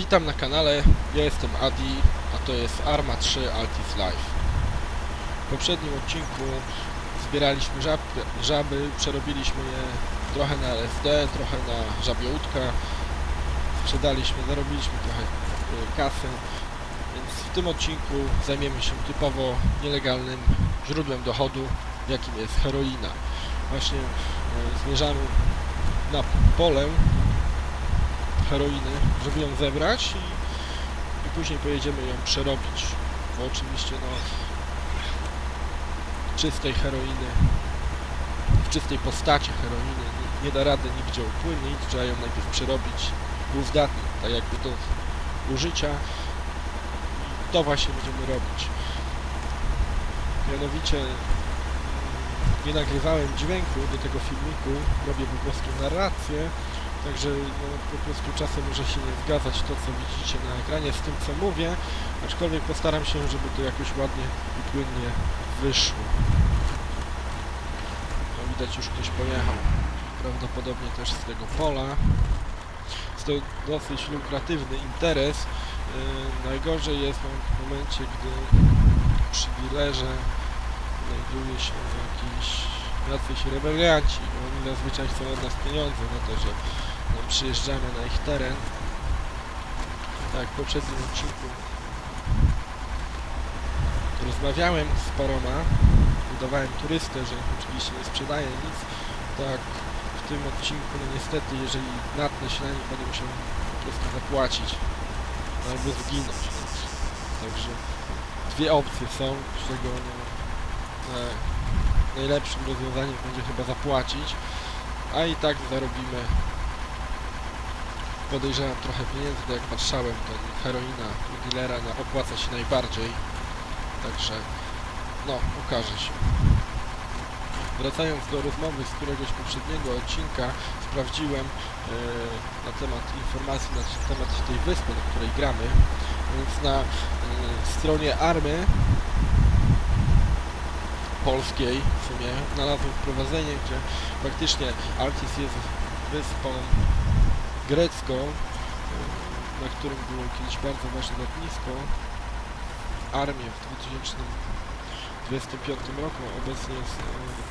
Witam na kanale, ja jestem Adi, a to jest Arma 3 Altis Life. W poprzednim odcinku zbieraliśmy żabkę, żaby, przerobiliśmy je trochę na LSD, trochę na żabiołódka, sprzedaliśmy, zarobiliśmy trochę y, kasy, więc w tym odcinku zajmiemy się typowo nielegalnym źródłem dochodu, jakim jest heroina. Właśnie y, zmierzamy na pole heroiny, żeby ją zebrać i, i później pojedziemy ją przerobić. Bo oczywiście no czystej heroiny, w czystej postaci heroiny nie, nie da rady nigdzie upłynnić, trzeba ją najpierw przerobić w uzdatnić, tak jakby do użycia. I to właśnie będziemy robić. Mianowicie mm, nie nagrywałem dźwięku do tego filmiku, robię po prostu narrację, Także no, po prostu czasem może się nie zgadzać to, co widzicie na ekranie z tym, co mówię, aczkolwiek postaram się, żeby to jakoś ładnie i płynnie wyszło. No, widać już ktoś pojechał, prawdopodobnie też z tego pola. Jest to dosyć lukratywny interes. Yy, najgorzej jest w momencie, gdy przy dealerze znajduje się jakiś jacyś rebelianci. Oni zazwyczaj chcą od nas pieniądze na to, że przyjeżdżamy na ich teren. Tak, w poprzednim odcinku rozmawiałem z paroma, udawałem turystę, że oczywiście nie sprzedaję nic. Tak, w tym odcinku, no niestety, jeżeli natnę się na nich, będę musiał po prostu zapłacić albo zginąć. Także dwie opcje są, z czego no, najlepszym rozwiązaniem będzie chyba zapłacić, a i tak zarobimy podejrzewam trochę pieniędzy, jak patrzałem, to heroina u dealera opłaca się najbardziej, także no, okaże się. Wracając do rozmowy z któregoś poprzedniego odcinka, sprawdziłem e, na temat informacji na temat tej wyspy, na której gramy, więc na e, stronie Army polskiej w sumie znalazłem wprowadzenie, gdzie faktycznie Altis jest wyspą grecką, y, na którym było kiedyś bardzo ważne lotnisko. Armię w 2025 roku obecnie jest y,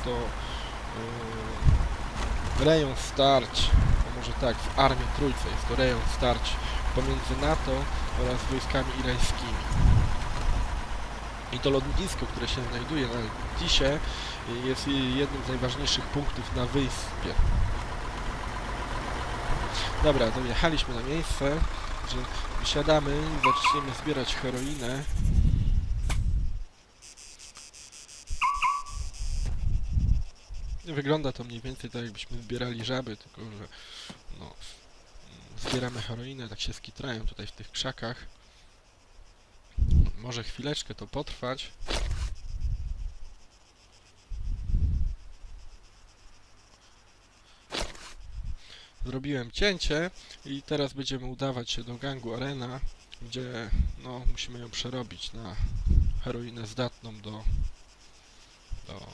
to y, rejon starć, może tak, w Armii Trójce jest to rejon starć pomiędzy NATO oraz wojskami irańskimi. I to lotnisko, które się znajduje na Tisie, jest jednym z najważniejszych punktów na wyspie. Dobra, dojechaliśmy na miejsce, że wysiadamy i zaczniemy zbierać heroinę. Wygląda to mniej więcej tak, jakbyśmy zbierali żaby, tylko że no, zbieramy heroinę, tak się skitrają tutaj w tych krzakach. Może chwileczkę to potrwać. Zrobiłem cięcie i teraz będziemy udawać się do gangu Arena, gdzie no, musimy ją przerobić na heroinę zdatną do, do,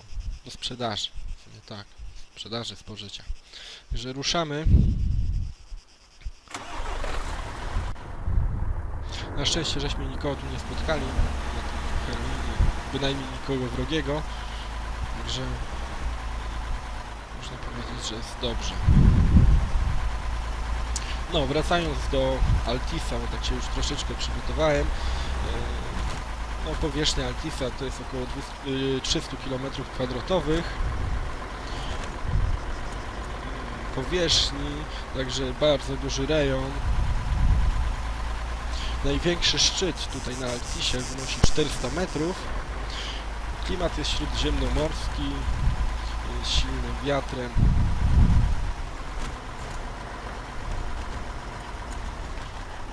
do sprzedaży. Sumie tak, sprzedaży, spożycia. Także ruszamy. Na szczęście żeśmy nikogo tu nie spotkali na tej heroinie, bynajmniej nikogo wrogiego, także można powiedzieć, że jest dobrze. No, wracając do Altisa, bo tak się już troszeczkę przygotowałem. e, No, powierzchnia Altisa to jest około 200, y, 300 km kwadratowych powierzchni, także bardzo duży rejon. Największy szczyt tutaj na Altisie wynosi 400 metrów. Klimat jest śródziemnomorski, z silnym wiatrem.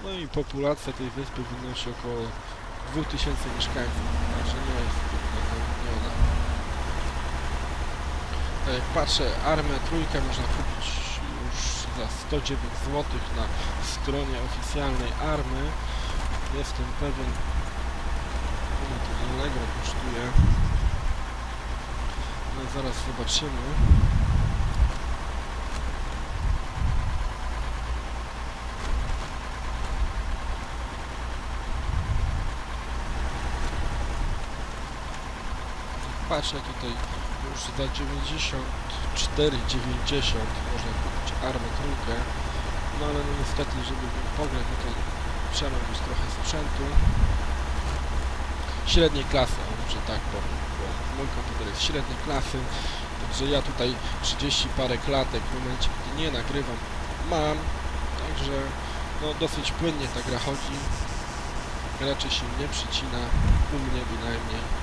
No i populacja tej wyspy wynosi około 2000 mieszkańców, także nie jest trudno zaludniona. Tak jak patrzę, armię trójkę można kupić już za 109 zł na stronie oficjalnej army. Jestem pewien, ile to Allegro kosztuje. No zaraz zobaczymy. Patrzę tutaj już za 94,90 można kupić armę trójkę. No ale no niestety, żeby pograć, no to trzeba mieć trochę sprzętu. Średniej klasy, może tak powiem, bo mój komputer jest średniej klasy, także ja tutaj 30 parę klatek w momencie, gdy nie nagrywam, mam, także no dosyć płynnie ta gra chodzi. Raczej się nie przycina, u mnie bynajmniej.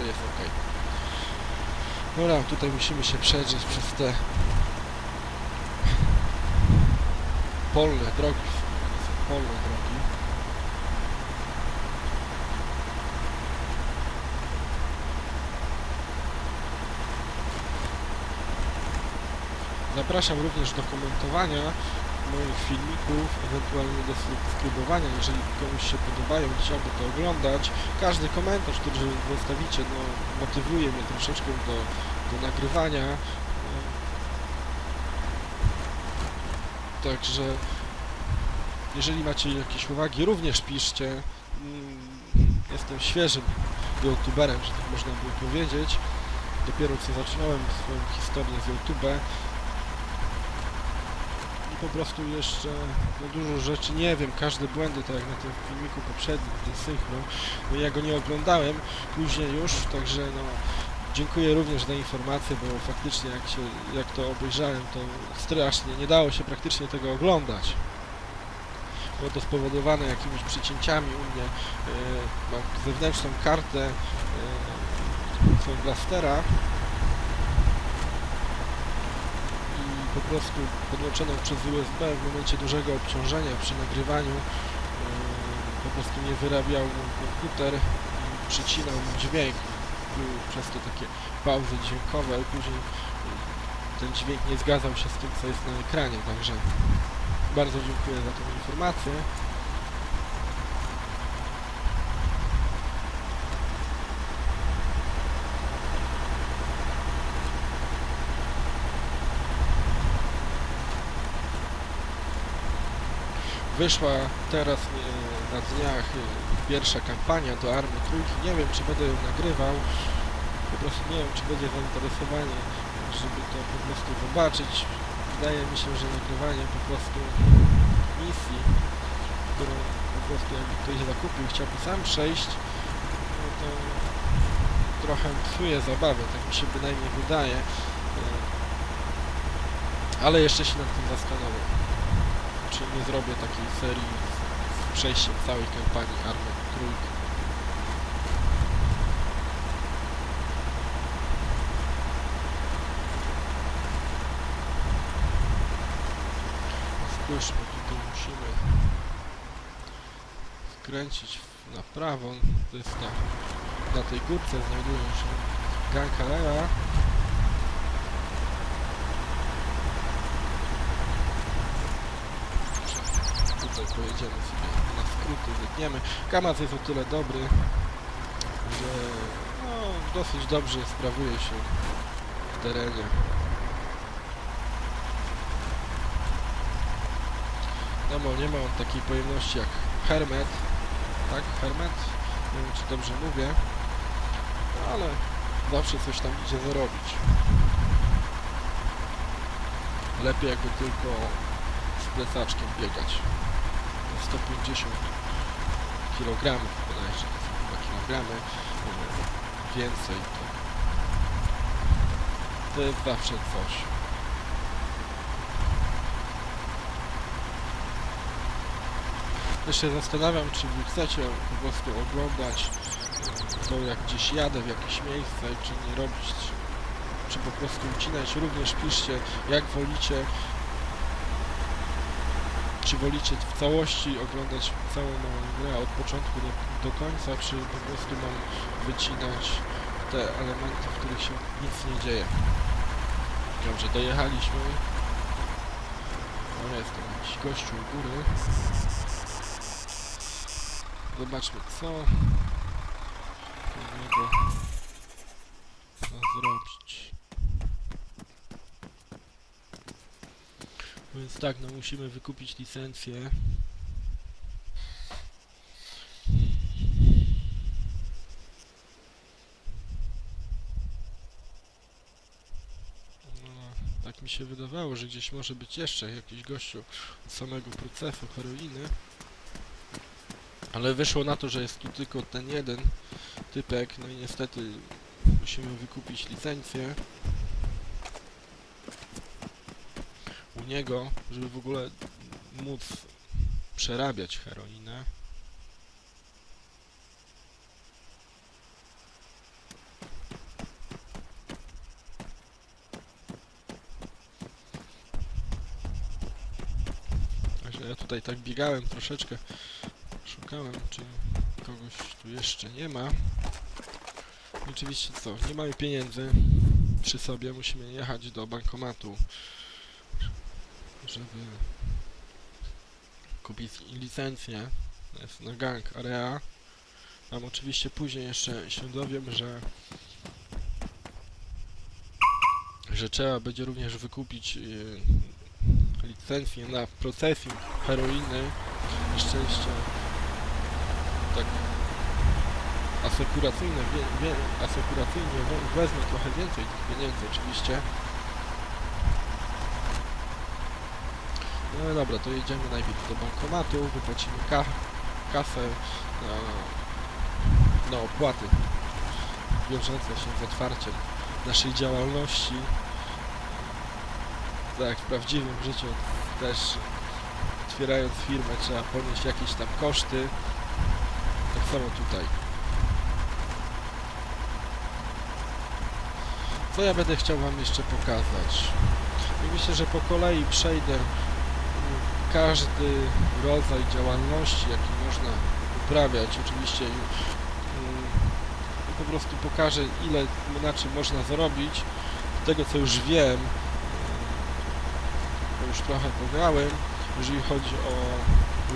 Że jest ok. Dobra, tutaj musimy się przedrzeć przez te polne drogi. Polne drogi. Zapraszam również do komentowania moich filmików, ewentualnie do subskrybowania, jeżeli komuś się podobają chciałby to oglądać. Każdy komentarz, który zostawicie, no, motywuje mnie troszeczkę do, do nagrywania. Także jeżeli macie jakieś uwagi, również piszcie. Mm, Jestem świeżym youtuberem, że tak można by powiedzieć. Dopiero co zaczynałem swoją historię z YouTube po prostu jeszcze no, dużo rzeczy nie wiem, każde błędy, tak jak na tym filmiku poprzednim, ten synchro, no ja go nie oglądałem później już, także no dziękuję również za informację, bo faktycznie jak się, jak to obejrzałem, to strasznie, nie dało się praktycznie tego oglądać. Było to spowodowane jakimiś przycięciami u mnie, e, mam zewnętrzną kartę są blastera i po prostu podłączoną przez USB w momencie dużego obciążenia przy nagrywaniu e, po prostu nie wyrabiał komputer i przycinał dźwięk. Były przez to takie pauzy dźwiękowe, ale później e, ten dźwięk nie zgadzał się z tym, co jest na ekranie, także bardzo dziękuję za tę informację. Wyszła teraz e, na dniach e, pierwsza kampania do Armii Trójki. Nie wiem, czy będę ją nagrywał. Po prostu nie wiem, czy będzie zainteresowanie, żeby to po prostu zobaczyć. Wydaje mi się, że nagrywanie po prostu misji, którą po prostu jakby ktoś zakupił chciałby sam przejść, no to trochę psuje zabawę, tak mi się bynajmniej wydaje. E, Ale jeszcze się nad tym zastanowię czy nie zrobię takiej serii z, przejściem całej kampanii Army Trójki. Spójrzmy, tutaj musimy skręcić na prawo. To jest na, na tej górce znajdują się Gang Pojedziemy sobie na skróty, wytniemy. Kamaz jest o tyle dobry, że no, dosyć dobrze sprawuje się w terenie. No bo nie ma on takiej pojemności jak Hermet, tak? Hermet? Nie wiem czy dobrze mówię, ale zawsze coś tam idzie zarobić. Lepiej jakby tylko z plecaczkiem biegać. 150 kg bodajże, to są chyba kilogramy, e, więcej to, to jest zawsze coś. Też się zastanawiam, czy chcecie po prostu oglądać to jak gdzieś jadę w jakieś miejsce, czy nie robić, czy po prostu ucinać. Również piszcie, jak wolicie czy wolicie w całości oglądać całą grę od początku do, do końca, czy po prostu mam wycinać te elementy, w których się nic nie dzieje. Dobrze, dojechaliśmy. No jest tam jakiś gościu u góry. Zobaczmy co co zrobić. Więc tak, no musimy wykupić licencję. No, tak mi się wydawało, że gdzieś może być jeszcze jakiś gościu od samego procesu heroiny. Ale wyszło na to, że jest tu tylko ten jeden typek, no i niestety musimy wykupić licencję. Niego, żeby w ogóle móc przerabiać heroinę. Także ja tutaj tak biegałem troszeczkę, szukałem, czy kogoś tu jeszcze nie ma. Oczywiście co, nie mamy pieniędzy przy sobie, musimy jechać do bankomatu, żeby kupić licencję na gang area. Tam oczywiście później jeszcze się dowiem, że że trzeba będzie również wykupić yy, licencję na procesing heroiny. Szczęście tak asekuracyjne, wie, wie, asekuracyjnie we- wezmę trochę więcej tych pieniędzy oczywiście. No dobra, to jedziemy najpierw do bankomatu, wypłacimy ka kasę na, na opłaty wiążące się z otwarciem naszej działalności. Tak, w prawdziwym życiu też otwierając firmę trzeba ponieść jakieś tam koszty. Tak samo tutaj. Co ja będę chciał Wam jeszcze pokazać? I myślę, że po kolei przejdę każdy rodzaj działalności, jaki można uprawiać. Oczywiście mm, po prostu pokażę, ile na czym można zarobić. Z tego, co już wiem, mm, bo już trochę pograłem, jeżeli chodzi o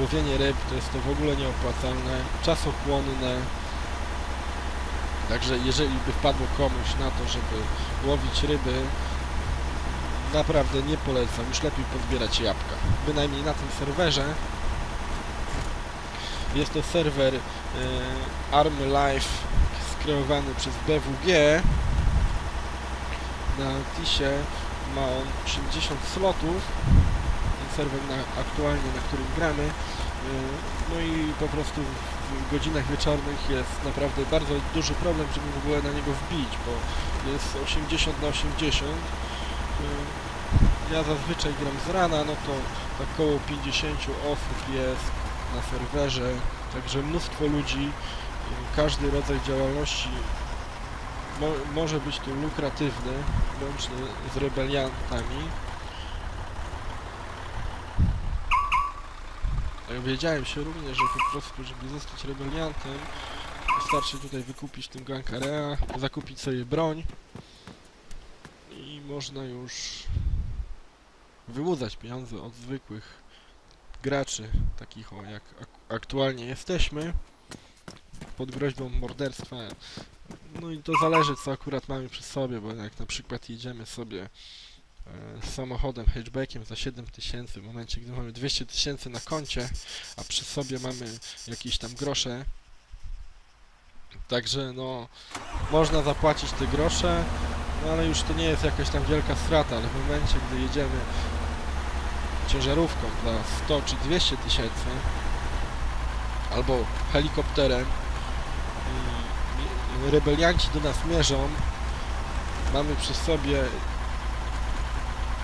łowienie ryb, to jest to w ogóle nieopłacalne, czasochłonne. Także jeżeli by wpadło komuś na to, żeby łowić ryby, naprawdę nie polecam, już lepiej pozbierać jabłka. Bynajmniej na tym serwerze. Jest to serwer e, Army Life skreowany przez BWG. Na Tisie ma on 80 slotów. Ten serwer na, aktualnie, na którym gramy. E, No i po prostu w godzinach wieczornych jest naprawdę bardzo duży problem, żeby w ogóle na niego wbić, bo jest 80 na 80. Y, Ja zazwyczaj gram z rana, no to tak około 50 osób jest na serwerze, także mnóstwo ludzi, każdy rodzaj działalności mo może być tu lukratywny, łącznie z rebeliantami. Wiedziałem się również, że po prostu, żeby zostać rebeliantem, wystarczy tutaj wykupić tym gang area, zakupić sobie broń i można już wyłudzać pieniądze od zwykłych graczy, takich o jak ak aktualnie jesteśmy, pod groźbą morderstwa. No i to zależy co akurat mamy przy sobie, bo jak na przykład jedziemy sobie e, samochodem hatchbackiem za 7000 w momencie, gdy mamy 200 tysięcy na koncie, a przy sobie mamy jakieś tam grosze. Także no, można zapłacić te grosze, no ale już to nie jest jakaś tam wielka strata, ale w momencie, gdy jedziemy ciężarówką za 100 czy 200 tysięcy, albo helikopterem i rebelianci do nas mierzą, mamy przy sobie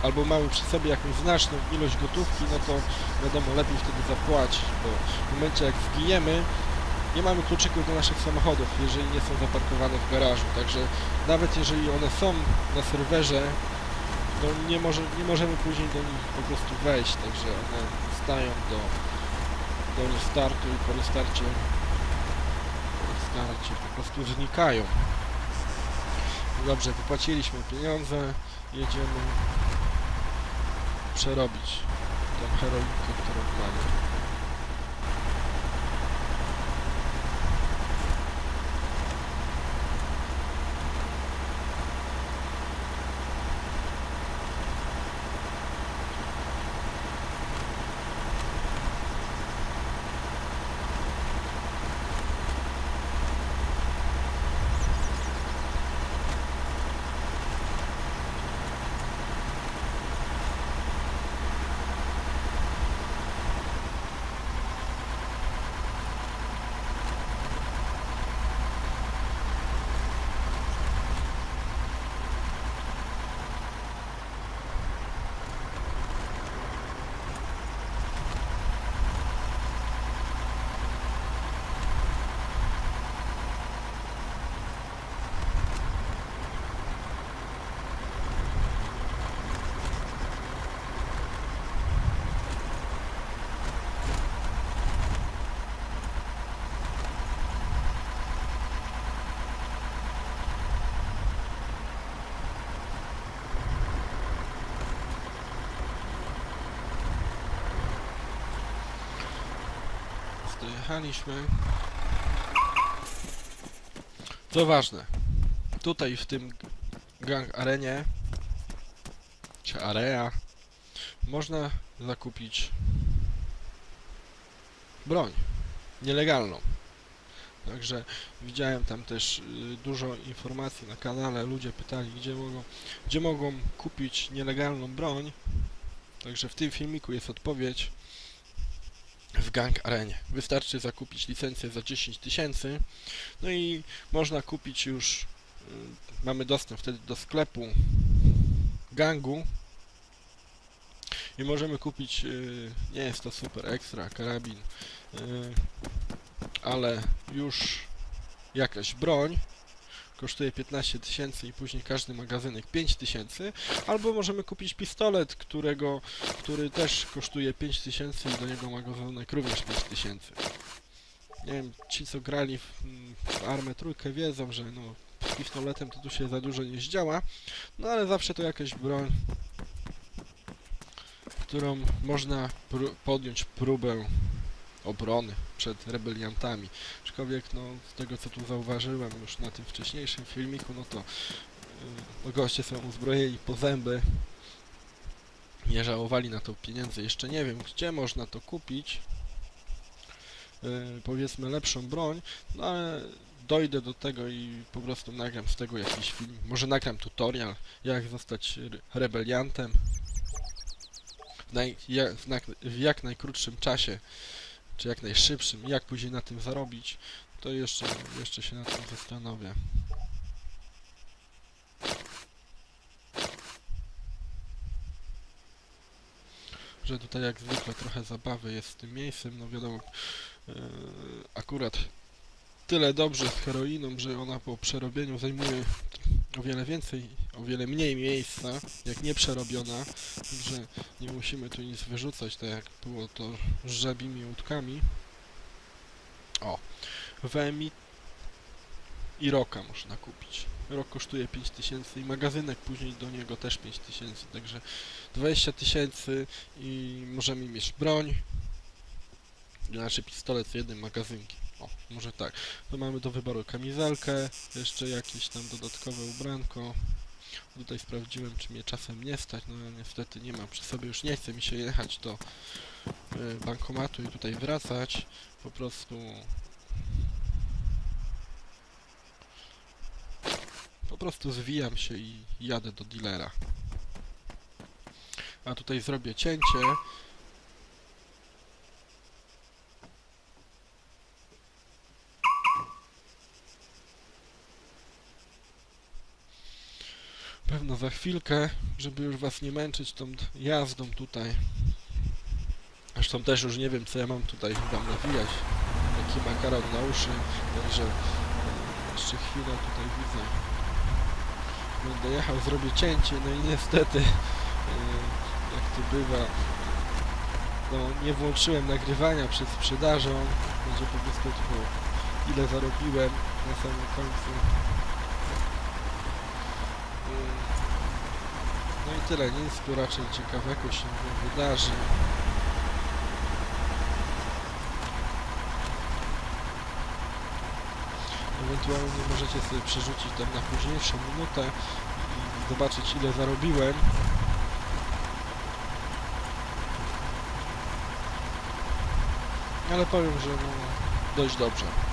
albo mamy przy sobie jakąś znaczną ilość gotówki, no to wiadomo, lepiej wtedy zapłacić, bo w momencie jak zginiemy, nie mamy kluczyków do naszych samochodów, jeżeli nie są zaparkowane w garażu, także nawet jeżeli one są na serwerze, no nie, może, nie możemy później do nich po prostu wejść, także one stają do, do restartu i po restarcie, po restarcie po prostu znikają. Dobrze, wypłaciliśmy pieniądze, jedziemy przerobić tą heroinkę, którą mamy. Dojechaliśmy. Co ważne, tutaj w tym gang arenie, czy area, można zakupić broń nielegalną. Także widziałem tam też y, dużo informacji na kanale, ludzie pytali, gdzie mogą, gdzie mogą kupić nielegalną broń. Także w tym filmiku jest odpowiedź w Gang Arenie. Wystarczy zakupić licencję za 10 tysięcy, no i można kupić już, y, mamy dostęp wtedy do sklepu gangu i możemy kupić, y, nie jest to super ekstra, karabin, y, ale już jakaś broń kosztuje 15 tysięcy i później każdy magazynek 5 tysięcy, albo możemy kupić pistolet, którego, który też kosztuje 5 tysięcy i do niego magazynek również 5 tysięcy. Nie wiem, ci co grali w, w Armę Trójkę wiedzą, że no, z pistoletem to tu się za dużo nie zdziała, no ale zawsze to jakaś broń, którą można pró- podjąć próbę obrony przed rebeliantami. Aczkolwiek, no, z tego co tu zauważyłem już na tym wcześniejszym filmiku, no to yy, no, goście są uzbrojeni po zęby. Nie żałowali na to pieniędzy. Jeszcze nie wiem, gdzie można to kupić. Yy, powiedzmy lepszą broń, no ale dojdę do tego i po prostu nagram z tego jakiś film. Może nagram tutorial, jak zostać re- rebeliantem. W, naj, jak, w jak najkrótszym czasie czy jak najszybszym, jak później na tym zarobić, to jeszcze, jeszcze się nad tym zastanowię. Że tutaj jak zwykle trochę zabawy jest z tym miejscem, no wiadomo, yy, akurat tyle dobrze z heroiną, że ona po przerobieniu zajmuje o wiele więcej, o wiele mniej miejsca, jak nieprzerobiona, że nie musimy tu nic wyrzucać, tak jak było to z żabimi łódkami. O, Wemi i Roka można kupić. Rok kosztuje 5000 i magazynek później do niego też 5000, także 20 tysięcy i możemy mieć broń, znaczy pistolet z jednym magazynkiem. O, może tak. To mamy do wyboru kamizelkę, jeszcze jakieś tam dodatkowe ubranko. Tutaj sprawdziłem, czy mnie czasem nie stać, no niestety nie mam przy sobie, już nie chce mi się jechać do y, bankomatu i tutaj wracać. Po prostu po prostu zwijam się i jadę do dealera. A tutaj zrobię cięcie. Pewno za chwilkę, żeby już was nie męczyć tą jazdą tutaj. Zresztą też już nie wiem co ja mam tutaj wam nawijać. Taki makaron na uszy, także e, jeszcze chwilę tutaj widzę. Będę jechał, zrobię cięcie, no i niestety, e, jak to bywa, no nie włączyłem nagrywania przed sprzedażą, będzie po prostu ile zarobiłem na samym końcu. E, No i tyle, nic tu raczej ciekawego się nie wydarzy. Ewentualnie możecie sobie przerzucić tam na późniejszą minutę i zobaczyć ile zarobiłem. Ale powiem, że no, dość dobrze.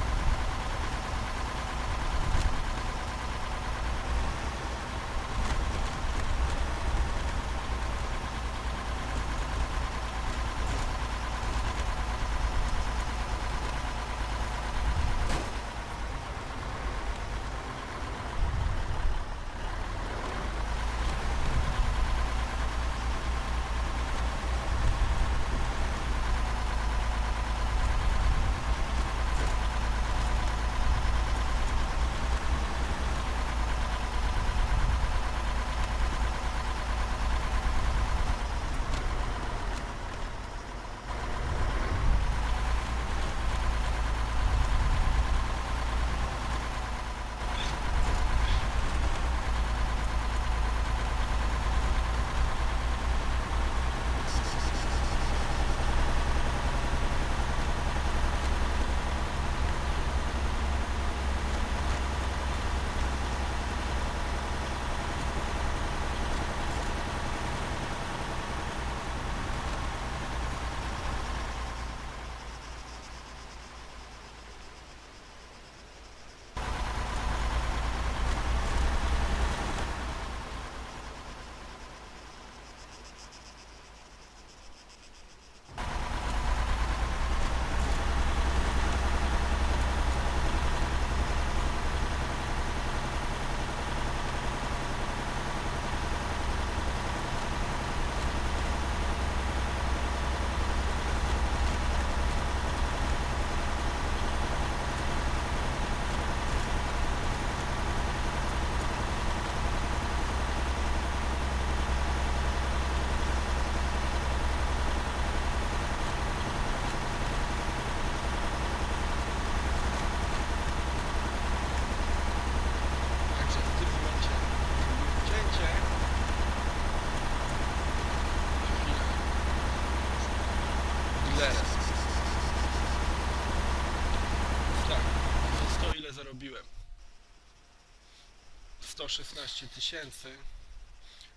116 tysięcy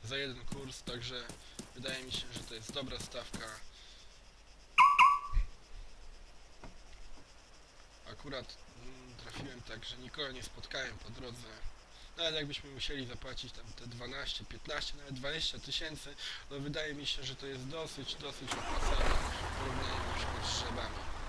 za jeden kurs, także wydaje mi się, że to jest dobra stawka. Akurat mm, trafiłem tak, że nikogo nie spotkałem po drodze. Nawet jakbyśmy musieli zapłacić tam te 12, 15, nawet 20 tysięcy, no wydaje mi się, że to jest dosyć, dosyć opłacalne w porównaniu z żabami.